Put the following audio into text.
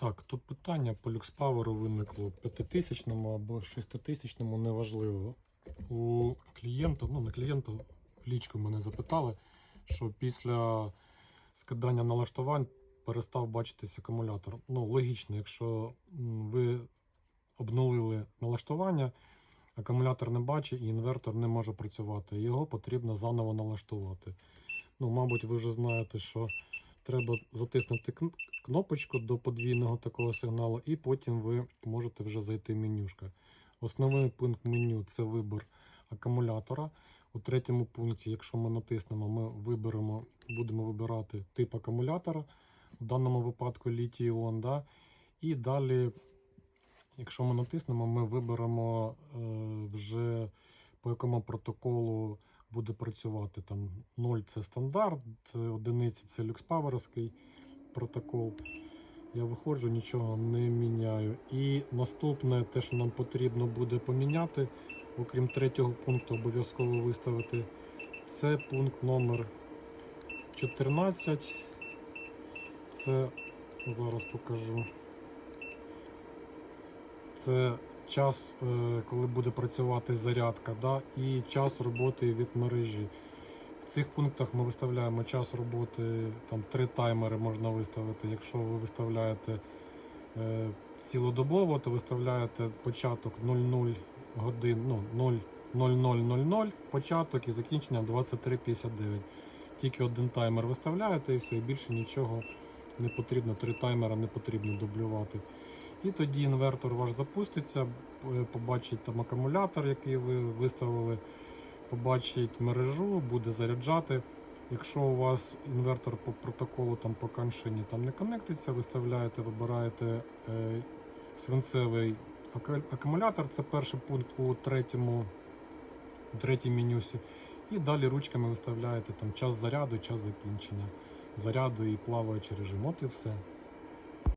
Так, тут питання по люкспаверу виникло 5000 або 6000, неважливо. У клієнта, ну не клієнта, лічку мене запитали, що після скидання налаштувань перестав бачитись акумулятор. Ну, логічно, якщо ви обнулили налаштування, акумулятор не бачить і інвертор не може працювати. Його потрібно заново налаштувати. Ну, мабуть, ви вже знаєте, що треба затиснути кнопочку до подвійного такого сигналу, і потім ви можете вже зайти в менюшка. Основний пункт меню це вибір акумулятора. У третьому пункті, якщо ми натиснемо, ми виберемо, будемо вибирати тип акумулятора, в даному випадку літій-іон. Да? І далі, якщо ми натиснемо, ми виберемо е, вже по якому протоколу буде працювати. Там 0 це стандарт, це одиниці це люкспаверський протокол. Я виходжу, нічого не міняю. І наступне, те, що нам потрібно буде поміняти, окрім третього пункту, обов'язково виставити. Це пункт номер 14. Це зараз покажу. Це час, е, коли буде працювати зарядка, да, і час роботи від мережі. В цих пунктах ми виставляємо час роботи, там три таймери можна виставити. Якщо ви виставляєте е, цілодобово, то виставляєте початок 00 годин, ну 0000 початок і закінчення 23.59. Тільки один таймер виставляєте і все, і більше нічого не потрібно. Три таймера не потрібно дублювати. І тоді інвертор ваш запуститься, побачить там акумулятор, який ви виставили, побачить мережу, буде заряджати. Якщо у вас інвертор по протоколу там по каншині там не конектиться, виставляєте, вибираєте е, свинцевий акумулятор, це перший пункт у третьому, третій менюсі. І далі ручками виставляєте там час заряду, час закінчення заряду і плаваючий режим. От і все.